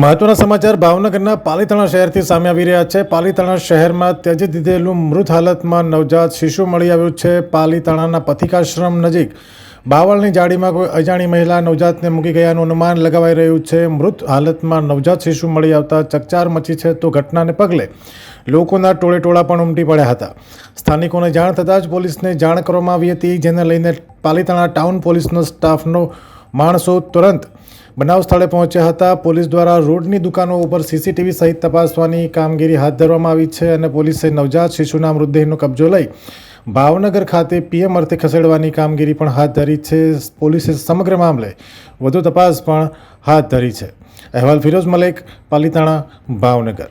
મહત્વના સમાચાર ભાવનગરના પાલીતાણા શહેરથી સામે આવી રહ્યા છે. પાલીતાણા શહેરમાં ત્યજી દીધેલું મૃત હાલતમાં નવજાત શિશુ મળી આવ્યું છે. પાલીતાણાના પથિકાશ્રમ નજીક બાવળની જાળીમાં કોઈ અજાણી મહિલા નવજાતને મૂકી ગયાનું અનુમાન લગાવાઈ રહ્યું છે. મૃત હાલતમાં નવજાત શિશુ મળી આવતા ચકચાર મચી છે તો ઘટનાને પગલે લોકોના ટોળે ટોળા પણ ઉમટી પડ્યા હતા. સ્થાનિકોને જાણ થતાં જ પોલીસને જાણ કરવામાં આવી હતી, જેને લઈને પાલીતાણા ટાઉન પોલીસનો સ્ટાફનો માણસો તુરંત બનાવ સ્થળે પહોંચ્યા હતા. પોલીસ દ્વારા રોડની દુકાનો ઉપર સીસીટીવી સહિત તપાસવાની કામગીરી હાથ ધરવામાં આવી છે અને પોલીસે નવજાત શિશુના મૃતદેહનો કબજો લઈ ભાવનગર ખાતે પીએમ અર્થે ખસેડવાની કામગીરી પણ હાથ ધરી છે. પોલીસે સમગ્ર મામલે વધુ તપાસ પણ હાથ ધરી છે. અહેવાલ ફિરોઝ મલેક, પાલીતાણા, ભાવનગર.